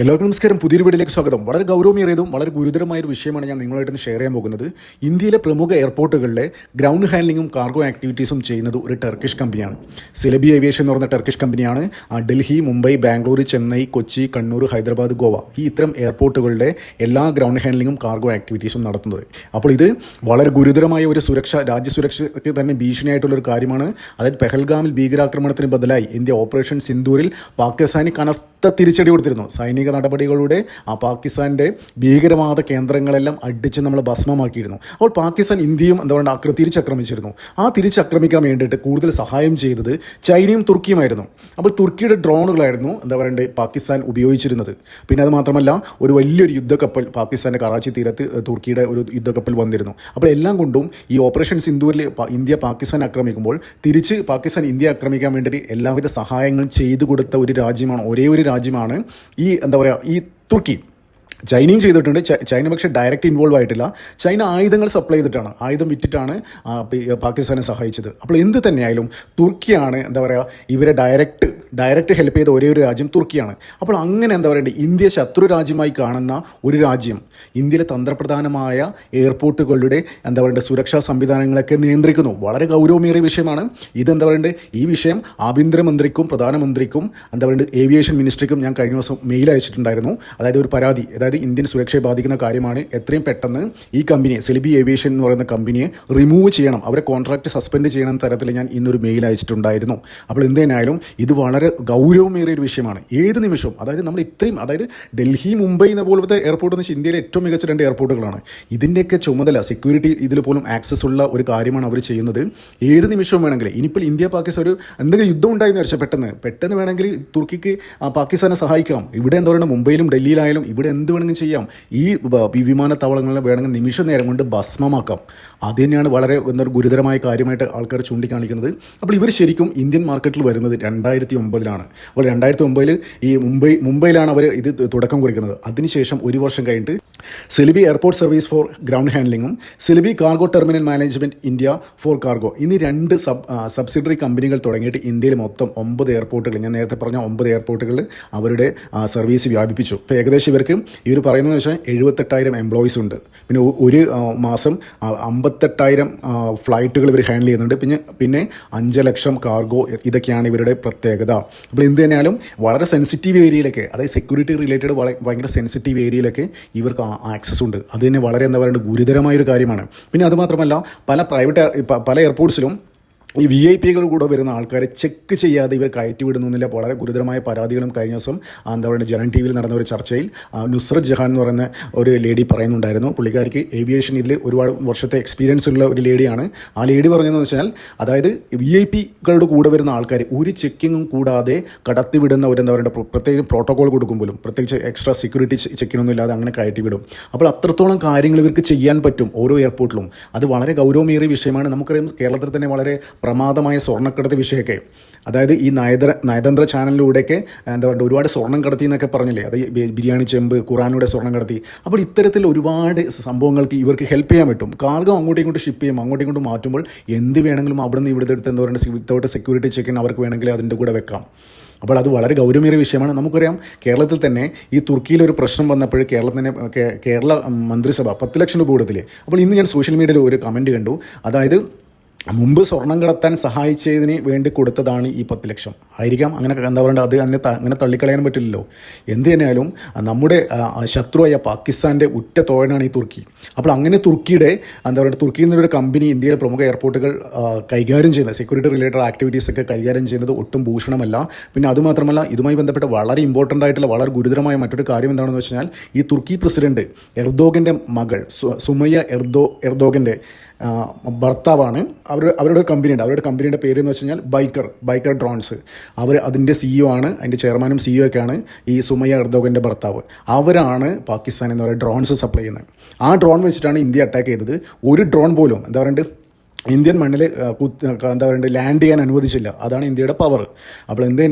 എല്ലാവർക്കും നമസ്കാരം. പുതിയൊരു വീഡിയോയിലേക്ക് സ്വാഗതം. വളരെ ഗൗരവമേറിയതും വളരെ ഗുരുതരമായ ഒരു വിഷയമാണ് ഞാൻ നിങ്ങളായിട്ട് ഷെയർ ചെയ്യാൻ പോകുന്നത്. ഇന്ത്യയിലെ പ്രമുഖ എയർപോർട്ടുകളിലെ ഗ്രൗണ്ട് ഹാൻഡ്ലിങ്ങും കാർഗോ ആക്ടിവിറ്റീസും ചെയ്യുന്നത് ഒരു ടർക്കിഷ് കമ്പനിയാണ് സിലബി ഏവിയേഷൻ എന്ന് പറഞ്ഞ ടർക്കിഷ് കമ്പനിയാണ് ഡൽഹി മുംബൈ ബാംഗ്ലൂർ ചെന്നൈ കൊച്ചി കണ്ണൂർ ഹൈദരാബാദ് ഗോവ ഈ ഇത്തരം എയർപോർട്ടുകളുടെ എല്ലാ ഗ്രൗണ്ട് ഹാൻഡ്ലിങ്ങും കാർഗോ ആക്ടിവിറ്റീസും നടത്തുന്നത്. അപ്പോൾ ഇത് വളരെ ഗുരുതരമായ ഒരു സുരക്ഷ രാജ്യസുരക്ഷയ്ക്ക് തന്നെ ഭീഷണിയായിട്ടുള്ള ഒരു കാര്യമാണ്. അതായത് പെഹൽഗാമിൽ ഭീകരാക്രമണത്തിന് ബദലായി ഇന്ത്യ ഓപ്പറേഷൻ സിന്ദൂരിൽ പാകിസ്ഥാനി കനത്ത തിരിച്ചടി കൊടുത്തിരുന്നു. സൈനിക നടപടികളുടെ ആ പാകിസ്ഥാന്റെ ഭീകരവാദ കേന്ദ്രങ്ങളെല്ലാം അടിച്ച് നമ്മൾ ഭസ്മമാക്കിയിരുന്നു. അപ്പോൾ പാകിസ്ഥാൻ ഇന്ത്യയും എന്താ പറയുക അക്രമി തിരിച്ചാക്രമിച്ചിരുന്നു. ആ തിരിച്ചാക്രമിക്കാൻ വേണ്ടിയിട്ട് കൂടുതൽ സഹായം ചെയ്തത് ചൈനയും തുർക്കിയുമായിരുന്നു. അപ്പോൾ തുർക്കിയുടെ ഡ്രോണുകളായിരുന്നു എന്താ പറയണ്ടേ പാകിസ്ഥാൻ ഉപയോഗിച്ചിരുന്നത്. പിന്നെ അത് മാത്രമല്ല ഒരു വലിയൊരു യുദ്ധക്കപ്പൽ പാകിസ്ഥാന്റെ കറാച്ചി തീരത്ത് തുർക്കിയുടെ ഒരു യുദ്ധക്കപ്പൽ വന്നിരുന്നു. അപ്പോൾ എല്ലാം കൊണ്ടും ഈ ഓപ്പറേഷൻ സിന്ധുവിൽ ഇന്ത്യ പാകിസ്ഥാൻ ആക്രമിക്കുമ്പോൾ തിരിച്ച് പാകിസ്ഥാൻ ഇന്ത്യ ആക്രമിക്കാൻ വേണ്ടിയിട്ട് എല്ലാവിധ സഹായങ്ങളും ചെയ്തു കൊടുത്ത ഒരു രാജ്യമാണ് ഒരേ ഒരു രാജ്യമാണ് ഈ എന്താ പറയുക ഈ തുർക്കി ചൈനയും ചെയ്തിട്ടുണ്ട്. ചൈന പക്ഷേ ഡയറക്റ്റ് ഇൻവോൾവ് ആയിട്ടില്ല. ചൈന ആയുധങ്ങൾ സപ്ലൈ ചെയ്തിട്ടാണ്. ആയുധം വിറ്റിട്ടാണ് പാകിസ്ഥാനെ സഹായിച്ചത്. അപ്പോൾ എന്ത് തന്നെയായാലും തുർക്കിയാണ് എന്താ പറയുക ഇവരെ ഡയറക്റ്റ് ഡയറക്റ്റ് ഹെൽപ്പ് ചെയ്ത ഒരേ ഒരു രാജ്യം തുർക്കിയാണ്. അപ്പോൾ അങ്ങനെ എന്താ പറയേണ്ടത് ഇന്ത്യ ശത്രു രാജ്യമായി കാണുന്ന ഒരു രാജ്യം ഇന്ത്യയിലെ തന്ത്രപ്രധാനമായ എയർപോർട്ടുകളുടെ എന്താ പറയണ്ടേ സുരക്ഷാ സംവിധാനങ്ങളൊക്കെ നിയന്ത്രിക്കുന്നു. വളരെ ഗൗരവമേറിയ വിഷയമാണ്. ഇതെന്താ പറയണ്ടേ ഈ വിഷയം ആഭ്യന്തരമന്ത്രിക്കും പ്രധാനമന്ത്രിക്കും എന്താ പറയണ്ടേ ഏവിയേഷൻ മിനിസ്ട്രിക്കും ഞാൻ കഴിഞ്ഞ ദിവസം മെയിൽ അയച്ചിട്ടുണ്ടായിരുന്നു. അതായത് ഒരു പരാതി അതായത് ഇന്ത്യൻ സുരക്ഷയെ ബാധിക്കുന്ന കാര്യമാണ് എത്രയും പെട്ടെന്ന് ഈ കമ്പനിയെ സെലിബി ഏവിയേഷൻ എന്ന് പറയുന്ന കമ്പനിയെ റിമൂവ് ചെയ്യണം. അവരെ കോൺട്രാക്ട് സസ്പെൻഡ് ചെയ്യണം തരത്തിൽ ഞാൻ ഇന്നൊരു മെയിൽ അയച്ചിട്ടുണ്ടായിരുന്നു. അപ്പോൾ എന്ത് ഇത് വളരെ ഗൗരവമേറിയ ഒരു വിഷയമാണ്. ഏത് നിമിഷവും അതായത് നമ്മൾ ഇത്രയും അതായത് ഡൽഹി മുംബൈ എന്ന പോലത്തെ എയർപോർട്ട് എന്ന് വെച്ചാൽ ഇന്ത്യയിലെ ഏറ്റവും മികച്ച രണ്ട് എയർപോർട്ടുകളാണ് ഇതിന്റെയൊക്കെ ചുമതല സെക്യൂരിറ്റി ഇതിൽ പോലും ആക്സസ് ഉള്ള ഒരു കാര്യമാണ് അവർ ചെയ്യുന്നത്. ഏത് നിമിഷവും വേണമെങ്കിൽ ഇനിയിപ്പോൾ ഇന്ത്യ പാകിസ്ഥാൻ ഒരു എന്തെങ്കിലും യുദ്ധം ഉണ്ടായെന്ന് വെച്ചാൽ പെട്ടെന്ന് പെട്ടെന്ന് വേണമെങ്കിൽ തുർക്കിക്ക് പാകിസ്ഥാനെ സഹായിക്കാം. ഇവിടെ എന്താ പറയുക മുംബൈയിലും ഡൽഹിയിലായാലും ഇവിടെ എന്ത് വേണമെങ്കിലും ചെയ്യാം. ഈ വ- ഈ വിമാനത്താവളങ്ങളിൽ വേണമെങ്കിൽ നിമിഷ നേരം കൊണ്ട് ഭസ്മമാക്കാം. അത് തന്നെയാണ് വളരെ എന്തൊരു ഗുരുതരമായ കാര്യമായിട്ട് ആൾക്കാർ ചൂണ്ടിക്കാണിക്കുന്നത്. അപ്പോൾ ഇവർ ശരിക്കും ഇന്ത്യൻ മാർക്കറ്റിൽ വരുന്നത് രണ്ടായിരത്തി ഒമ്പതിലാണ് അപ്പോൾ രണ്ടായിരത്തി ഒമ്പതിൽ ഈ മുംബൈ മുംബൈയിലാണ് അവർ ഇത് തുടക്കം കുറിക്കുന്നത്. അതിനുശേഷം ഒരു വർഷം കഴിഞ്ഞിട്ട് Celebi airport service for ground ഹാൻഡ്ലിങ്ങും Celebi cargo terminal management India for cargo ഇനി രണ്ട് സബ് സബ്സിഡറി കമ്പനികൾ തുടങ്ങിയിട്ട് ഇന്ത്യയിൽ മൊത്തം ഒമ്പത് എയർപോർട്ടുകൾ ഞാൻ നേരത്തെ പറഞ്ഞ ഒമ്പത് എയർപോർട്ടുകളിൽ അവരുടെ സർവീസ് വ്യാപിപ്പിച്ചു. ഇപ്പോൾ ഏകദേശം ഇവർക്ക് ഇവർ പറയുന്നത് വെച്ചാൽ എഴുപത്തെട്ടായിരം എംപ്ലോയീസ് ഉണ്ട്. പിന്നെ ഒരു മാസം അമ്പത്തെട്ടായിരം ഫ്ലൈറ്റുകൾ ഇവർ ഹാൻഡിൽ ചെയ്യുന്നുണ്ട്. പിന്നെ പിന്നെ അഞ്ച് ലക്ഷം കാർഗോ ഇതൊക്കെയാണ് ഇവരുടെ പ്രത്യേകത. അപ്പോൾ എന്ത് തന്നെയാലും വളരെ സെൻസിറ്റീവ് ഏരിയയിലൊക്കെ അതായത് സെക്യൂരിറ്റി റിലേറ്റഡ് ഭയങ്കര സെൻസിറ്റീവ് ഏരിയയിലൊക്കെ ഇവർക്ക് ആക്സസ് ഉണ്ട്. അത് തന്നെ വളരെ എന്താ പറയുക ഗുരുതരമായ ഒരു കാര്യമാണ്. പിന്നെ അതുമാത്രമല്ല പല പ്രൈവറ്റ് പല എയർപോർട്ട്സിലും ഈ വി ഐ പികൾ കൂടെ വരുന്ന ആൾക്കാരെ ചെക്ക് ചെയ്യാതെ ഇവർ കയറ്റി വിടുന്നില്ല വളരെ ഗുരുതരമായ പരാതികളും കഴിഞ്ഞ ദിവസം എന്താ പറയുക ജനൻ ടി വിയിൽ നടന്ന ഒരു ചർച്ചയിൽ നുസ്രത് ജഹാൻ എന്ന് പറയുന്ന ഒരു ലേഡി പറയുന്നുണ്ടായിരുന്നു. പുള്ളിക്കാരിക്ക് ഏവിയേഷൻ ഇതിൽ ഒരുപാട് വർഷത്തെ എക്സ്പീരിയൻസ് ഉള്ള ഒരു ലേഡിയാണ്. ആ ലേഡി പറഞ്ഞതെന്ന് വെച്ചാൽ അതായത് വി ഐ പികളുടെ കൂടെ വരുന്ന ആൾക്കാർ ഒരു ചെക്കിങ്ങും കൂടാതെ കടത്തിവിടുന്ന ഒരു എന്താ പറയുക പ്രത്യേക പ്രോട്ടോകോൾ കൊടുക്കുമ്പോഴും പ്രത്യേകിച്ച് എക്സ്ട്രാ സെക്യൂരിറ്റി ചെക്കിനൊന്നും ഇല്ലാതെ അങ്ങനെ കയറ്റി വിടും അപ്പോൾ അത്രത്തോളം കാര്യങ്ങൾ ഇവർക്ക് ചെയ്യാൻ പറ്റും ഓരോ എയർപോർട്ടിലും അത് വളരെ ഗൗരവമേറിയ വിഷയമാണ്. നമുക്കറിയാം കേരളത്തിൽ തന്നെ വളരെ പ്രമാദമായ സ്വർണക്കടത്ത് വിഷയമൊക്കെ. അതായത് ഈ നയതര നയതന്ത്ര ചാനലിലൂടെയൊക്കെ എന്താ പറയുക ഒരുപാട് സ്വർണം കടത്തി എന്നൊക്കെ പറഞ്ഞില്ലേ? അത് ബിരിയാണി ചെമ്പ് ഖുറാനിലൂടെ സ്വർണം കടത്തി. അപ്പോൾ ഇത്തരത്തിൽ ഒരുപാട് സംഭവങ്ങൾക്ക് ഇവർക്ക് ഹെൽപ്പ് ചെയ്യാൻ പറ്റും. കാർഗം അങ്ങോട്ടും ഇങ്ങോട്ടും ഷിപ്പ് ചെയ്യും. അങ്ങോട്ടും ഇങ്ങോട്ടും മാറ്റുമ്പോൾ എന്ത് വേണമെങ്കിലും അവിടെ നിന്ന് ഇവിടുത്തെ എടുത്ത് എന്താ പറയുക വിത്തൗട്ട് സെക്യൂരിറ്റി ചെക്കിൻ അവർക്ക് വേണമെങ്കിൽ അതിന്റെ കൂടെ വെക്കാം. അപ്പോൾ അത് വളരെ ഗൗരവമേറിയ വിഷയമാണ്. നമുക്കറിയാം കേരളത്തിൽ തന്നെ ഈ തുർക്കിയിൽ ഒരു പ്രശ്നം വന്നപ്പോൾ കേരളത്തിനെ കേ- കേരള മന്ത്രിസഭ പത്ത് ലക്ഷം രൂപ കൂടുതൽ അപ്പോൾ ഇന്ന് ഞാൻ സോഷ്യൽ മീഡിയയിൽ ഒരു കമന്റ് കണ്ടു. അതായത് മുമ്പ് സ്വർണം കടത്താൻ സഹായിച്ചതിന് വേണ്ടി കൊടുത്തതാണ് ഈ പത്ത് ലക്ഷം. ആയിരിക്കാം. അങ്ങനെ എന്താ പറയുക അത് അങ്ങനെ അങ്ങനെ തള്ളിക്കളയാൻ പറ്റില്ലല്ലോ. എന്ത് തന്നെയാലും നമ്മുടെ ശത്രുവായ പാകിസ്ഥാന്റെ ഉറ്റ തോഴനാണ് ഈ തുർക്കി. അപ്പോൾ അങ്ങനെ തുർക്കിയുടെ എന്താ പറയുക തുർക്കിയിൽ നിന്നൊരു കമ്പനി ഇന്ത്യയിലെ പ്രമുഖ എയർപോർട്ടുകൾ കൈകാര്യം ചെയ്യുന്നത് സെക്യൂരിറ്റി റിലേറ്റഡ് ആക്ടിവിറ്റീസ് ഒക്കെ കൈകാര്യം ചെയ്യുന്നത് ഒട്ടും ഭൂഷണമല്ല. പിന്നെ അതുമാത്രമല്ല ഇതുമായി ബന്ധപ്പെട്ട വളരെ ഇമ്പോർട്ടന്റ് ആയിട്ടുള്ള വളരെ ഗുരുതരമായ മറ്റൊരു കാര്യം എന്താണെന്ന് വെച്ചാൽ ഈ തുർക്കി പ്രസിഡന്റ് എർദോഗന്റെ മകൾ സുമയ്യ എർദോ എർദോഗന്റെ ഭർത്താവാണ് അവർ അവരുടെ ഒരു കമ്പനിയുണ്ട് അവരുടെ കമ്പനിയുടെ പേര് എന്ന് വെച്ച് കഴിഞ്ഞാൽ ബൈക്കർ ബൈക്കർ ഡ്രോൺസ് അവർ അതിന്റെ സിഇഒ ആണ്. അതിന്റെ ചെയർമാനും സിഇഒ ഒക്കെയാണ് ഈ സുമയ്യ എർദോഗന്റെ ഭർത്താവ്. അവരാണ് പാകിസ്ഥാൻ എന്ന് പറയുക ഡ്രോൺസ് സപ്ലൈ ചെയ്യുന്നത്. ആ ഡ്രോൺ വെച്ചിട്ടാണ് ഇന്ത്യ അറ്റാക്ക് ചെയ്തത്. ഒരു ഡ്രോൺ പോലും എന്താ പറയുക ഇന്ത്യൻ മണ്ണിൽ എന്താ പറയുക ലാൻഡ് ചെയ്യാൻ അനുവദിച്ചില്ല. അതാണ് ഇന്ത്യയുടെ പവർ അപ്പോൾ എന്ത്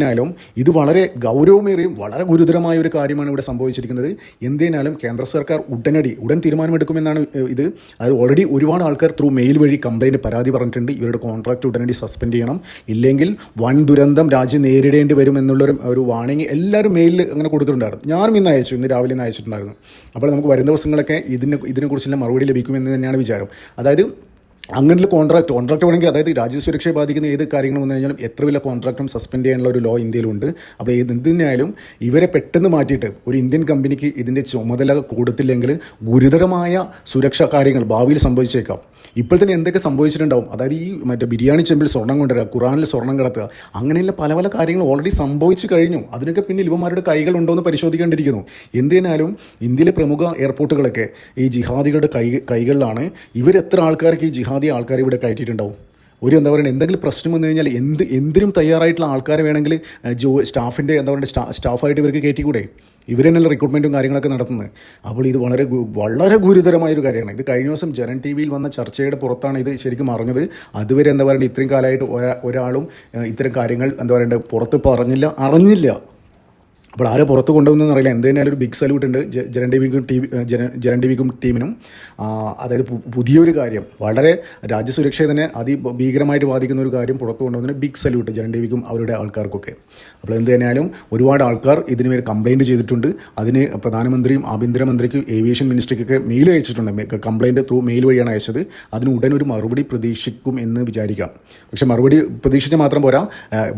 ഇത് വളരെ ഗൗരവമേറിയും വളരെ ഗുരുതരമായ ഒരു കാര്യമാണ് ഇവിടെ സംഭവിച്ചിരിക്കുന്നത്. എന്ത് തന്നെയാലും കേന്ദ്ര സർക്കാർ ഉടനടി ഉടൻ തീരുമാനമെടുക്കുമെന്നാണ് ഇത്. അത് ഓൾറെഡി ഒരുപാട് ആൾക്കാർ ത്രൂ മെയിൽ വഴി കംപ്ലൈന്റ് പരാതി പറഞ്ഞിട്ടുണ്ട്. ഇവരുടെ കോൺട്രാക്റ്റ് ഉടനടി സസ്പെൻഡ് ചെയ്യണം. ഇല്ലെങ്കിൽ വൻ ദുരന്തം രാജ്യം നേരിടേണ്ടി വരും എന്നുള്ളൊരു ഒരു വാണിംഗ് എല്ലാവരും മെയിലിൽ അങ്ങനെ കൊടുത്തിട്ടുണ്ടായിരുന്നു. ഞാനും ഇന്ന് അയച്ചു ഇന്ന് രാവിലെ ഇന്ന് അയച്ചിട്ടുണ്ടായിരുന്നു. അപ്പോൾ നമുക്ക് വരും ദിവസങ്ങളൊക്കെ ഇതിനെ ഇതിനെക്കുറിച്ചുള്ള മറുപടി ലഭിക്കുമെന്ന് തന്നെയാണ് വിചാരം. അതായത് അങ്ങനെയുള്ള കോൺട്രാക്ട് കോൺട്രാക്ട് വേണമെങ്കിൽ അതായത് രാജ്യസുരക്ഷയെ ബാധിക്കുന്ന ഏത് കാര്യങ്ങൾ വന്നു കഴിഞ്ഞാലും എത്ര വില കോൺട്രാക്റ്റും സസ്പെൻഡ് ചെയ്യാനുള്ള ഒരു ലോ ഇന്ത്യയിലുണ്ട്. അപ്പോൾ ഏത് എന്തിനായാലും ഇവരെ പെട്ടെന്ന് മാറ്റിയിട്ട് ഒരു ഇന്ത്യൻ കമ്പനിക്ക് ഇതിന്റെ ചുമതല കൊടുത്തില്ലെങ്കിൽ ഗുരുതരമായ സുരക്ഷാ കാര്യങ്ങൾ ഭാവിയിൽ സംഭവിച്ചേക്കാം. ഇപ്പോൾ തന്നെ എന്തൊക്കെ സംഭവിച്ചിട്ടുണ്ടാവും? അതായത് ഈ മറ്റേ ബിരിയാണി ചെമ്പിൽ സ്വർണം കൊണ്ടുവരിക ഖുറാനിൽ സ്വർണം കിടത്തുക അങ്ങനെയുള്ള പല പല കാര്യങ്ങൾ ഓൾറെഡി സംഭവിച്ചു കഴിഞ്ഞു. അതിനൊക്കെ പിന്നിൽ ഇവന്മാരുടെ കൈകളുണ്ടോ എന്ന് പരിശോധിക്കേണ്ടിയിരിക്കുന്നു. എന്തിനാലും ഇന്ത്യയിലെ പ്രമുഖ എയർപോർട്ടുകളൊക്കെ ഈ ജിഹാദികളുടെ കൈ കൈകളിലാണ് ഇവരെത്ര ആൾക്കാർക്ക് ഈ ജിഹാദി ആൾക്കാർ ഇവിടെ കയറ്റിയിട്ടുണ്ടാവും? ഒരു എന്താ പറയുക എന്തെങ്കിലും പ്രശ്നം വന്നു കഴിഞ്ഞാൽ എന്ത് എന്തിനും തയ്യാറായിട്ടുള്ള ആൾക്കാരെ വേണമെങ്കിൽ ജോ സ്റ്റാഫിന്റെ എന്താ പറയുക സ്റ്റാ സ്റ്റാഫായിട്ട് ഇവർക്ക് കയറ്റിക്കൂടെ? ഇവർ തന്നെയല്ല റിക്രൂട്ട്മെന്റും കാര്യങ്ങളൊക്കെ നടത്തുന്നത്. അപ്പോൾ ഇത് വളരെ വളരെ ഗുരുതരമായൊരു കാര്യമാണ്. ഇത് കഴിഞ്ഞ ദിവസം ജനൻ ടി വിയിൽ വന്ന ചർച്ചയുടെ പുറത്താണ് ഇത് ശരിക്കും അറിഞ്ഞത്. അതുവരെ എന്താ പറയുക ഇത്രയും കാലമായിട്ട് ഒരാളും ഇത്തരം കാര്യങ്ങൾ എന്താ പറയേണ്ടത് പുറത്ത് പറഞ്ഞില്ല അറിഞ്ഞില്ല. അപ്പോൾ ആരെ പുറത്ത് കൊണ്ടുവന്നെന്ന് അറിയില്ല. എന്തായാലും ഒരു ബിഗ് സല്യൂട്ട് ഉണ്ട് ജനൻ ടിവിക്കും ജന ജനൻ ടിവിക്കും ടീമിനും. അതായത് പുതിയൊരു കാര്യം. വളരെ രാജ്യസുരക്ഷയെ തന്നെ അതിഭീകരമായിട്ട് ബാധിക്കുന്ന ഒരു കാര്യം പുറത്ത് കൊണ്ടുവന്നതിന് ബിഗ് സല്യൂട്ട് ജനൻ ടിവിക്കും അവരുടെ ആൾക്കാർക്കൊക്കെ. അപ്പോൾ എന്ത് തന്നെയാലും ഒരുപാട് ആൾക്കാർ ഇതിന് മേൽ കംപ്ലയിന്റ് ചെയ്തിട്ടുണ്ട്. അതിന് പ്രധാനമന്ത്രിയും ആഭ്യന്തരമന്ത്രിക്കും ഏവിയേഷൻ മിനിസ്ട്രിക്കൊക്കെ മെയിൽ അയച്ചിട്ടുണ്ട്. കംപ്ലയിന്റ് ത്രൂ മെയിൽ വഴിയാണ് അയച്ചത്. അതിന് ഉടൻ ഒരു മറുപടി പ്രതീക്ഷിക്കും എന്ന് വിചാരിക്കാം. പക്ഷേ മറുപടി പ്രതീക്ഷിച്ച് മാത്രം പോരാ.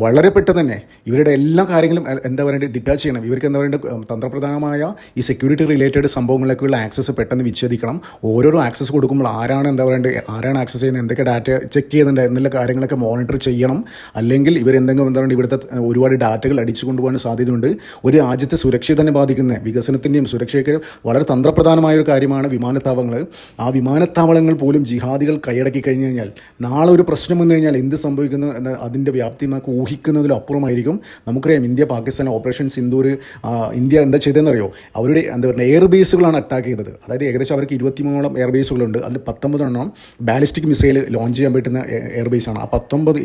വളരെ പെട്ടെന്ന് തന്നെ ഇവരുടെ എല്ലാ കാര്യങ്ങളും എന്താ പറയുക ഡിറ്റാച്ച് ചെയ്യണം. ഇവർക്ക് എന്താ പറയുക തന്ത്രപ്രധാനമായ ഈ സെക്യൂരിറ്റി റിലേറ്റഡ് സംഭവങ്ങളിലേക്കുള്ള ആക്സസ് പെട്ടെന്ന് വിച്ഛേദിക്കണം. ഓരോരോ ആക്സസ് കൊടുക്കുമ്പോൾ ആരാണ് എന്താ പറയുക ആരാണ് ആക്സസ് ചെയ്യുന്നത് എന്തൊക്കെ ഡാറ്റ ചെക്ക് ചെയ്യുന്നുണ്ട് എന്നുള്ള കാര്യങ്ങളൊക്കെ മോണിറ്റർ ചെയ്യണം. അല്ലെങ്കിൽ ഇവരെന്തെങ്കിലും എന്താ പറയുക ഇവിടുത്തെ ഒരുപാട് ഡാറ്റകൾ അടിച്ചു കൊണ്ടുപോകാൻ സാധ്യതയുണ്ട്. ഒരു രാജ്യത്തെ സുരക്ഷയെ തന്നെ ബാധിക്കുന്ന വികസനത്തിന്റെയും സുരക്ഷയൊക്കെ വളരെ തന്ത്രപ്രധാനമായ ഒരു കാര്യമാണ് വിമാനത്താവളങ്ങൾ. ആ വിമാനത്താവളങ്ങൾ പോലും ജിഹാദികൾ കൈയടക്കി കഴിഞ്ഞു കഴിഞ്ഞാൽ നാളെ ഒരു പ്രശ്നം വന്നു കഴിഞ്ഞാൽ എന്ത് സംഭവിക്കുന്നു അതിന്റെ വ്യാപ്തി നമുക്ക് ഊഹിക്കുന്നതിലും അപ്പുറമായിരിക്കും നമുക്കറിയാം ഇന്ത്യ പാകിസ്ഥാൻ ഓപ്പറേഷൻ സിന്ദൂർ ഒരു ഇന്ത്യ എന്താ ചെയ്തതെന്നറിയോ? അവരുടെ എന്താ പറയുക എയർ ബേസുകളാണ് അറ്റാക്ക് ചെയ്തത്. അതായത് ഏകദേശം അവർക്ക് ഇരുപത്തിമൂന്നോളം എയർ ബേസുകളുണ്ട് അതിൽ പത്തൊമ്പതെണ്ണം ബാലിസ്റ്റിക് മിസൈൽ ലോഞ്ച് ചെയ്യാൻ പറ്റുന്ന എയർ ബേസാണ് ആ പത്തൊമ്പത്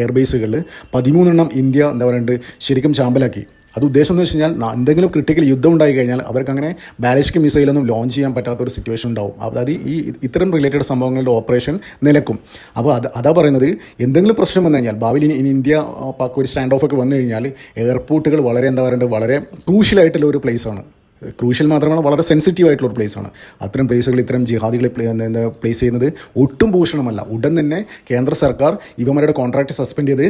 എയർ ബേസുകളിൽ പതിമൂന്നെണ്ണം ഇന്ത്യ എന്താ പറയുക ശരിക്കും ചാമ്പലാക്കി. അത് ഉദ്ദേശം എന്ന് വെച്ച് കഴിഞ്ഞാൽ എന്തെങ്കിലും ക്രിട്ടിക്കൽ യുദ്ധം ഉണ്ടായി കഴിഞ്ഞാൽ അവർക്ക് അങ്ങനെ ബാലിസ്റ്റിക് മിസൈലൊന്നും ലോഞ്ച് ചെയ്യാൻ പറ്റാത്ത ഒരു സിറ്റുവേഷൻ ഉണ്ടാവും അതായത് ഈ ഇത്തരം റിലേറ്റഡ് സംഭവങ്ങളുടെ ഓപ്പറേഷൻ നിലക്കും. അപ്പോൾ അത് അതാ പറയുന്നത് എന്തെങ്കിലും പ്രശ്നം വന്നു കഴിഞ്ഞാൽ ഭാവിയിൽ ഇനി ഇനി ഇന്ത്യ പാക്ക് ഒരു സ്റ്റാൻഡ് ഓഫ് ഒക്കെ വന്നു കഴിഞ്ഞാൽ എയർപോർട്ടുകൾ വളരെ എന്താ പറയുക വളരെ ക്രൂഷ്യലായിട്ടുള്ള ഒരു പ്ലേസ് ആണ്. ക്രൂഷ്യൽ മാത്രമാണ് വളരെ സെൻസിറ്റീവ് ആയിട്ടുള്ള ഒരു പ്ലേസാണ് അത്തരം പ്ലേസുകൾ ഇത്തരം ജിഹാദികളെ പ്ലേസ് ചെയ്യുന്നത് ഒട്ടും ഭൂഷണമല്ല. ഉടൻ തന്നെ കേന്ദ്ര സർക്കാർ ഇവന്മാരുടെ കോൺട്രാക്ട് സസ്പെൻഡ് ചെയ്ത്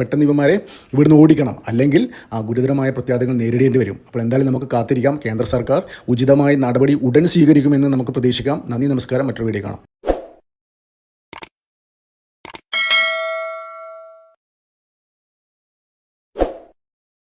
പെട്ടെന്ന് ഇവന്മാരെ ഇവിടുന്ന് ഓടിക്കണം. അല്ലെങ്കിൽ ആ ഗുരുതരമായ പ്രത്യാഘാതങ്ങൾ നേരിടേണ്ടി വരും. അപ്പോൾ എന്തായാലും നമുക്ക് കാത്തിരിക്കാം. കേന്ദ്ര സർക്കാർ ഉചിതമായ നടപടി ഉടൻ സ്വീകരിക്കുമെന്ന് നമുക്ക് പ്രതീക്ഷിക്കാം. നന്ദി നമസ്കാരം. മറ്റൊരു വീഡിയോ കാണാം.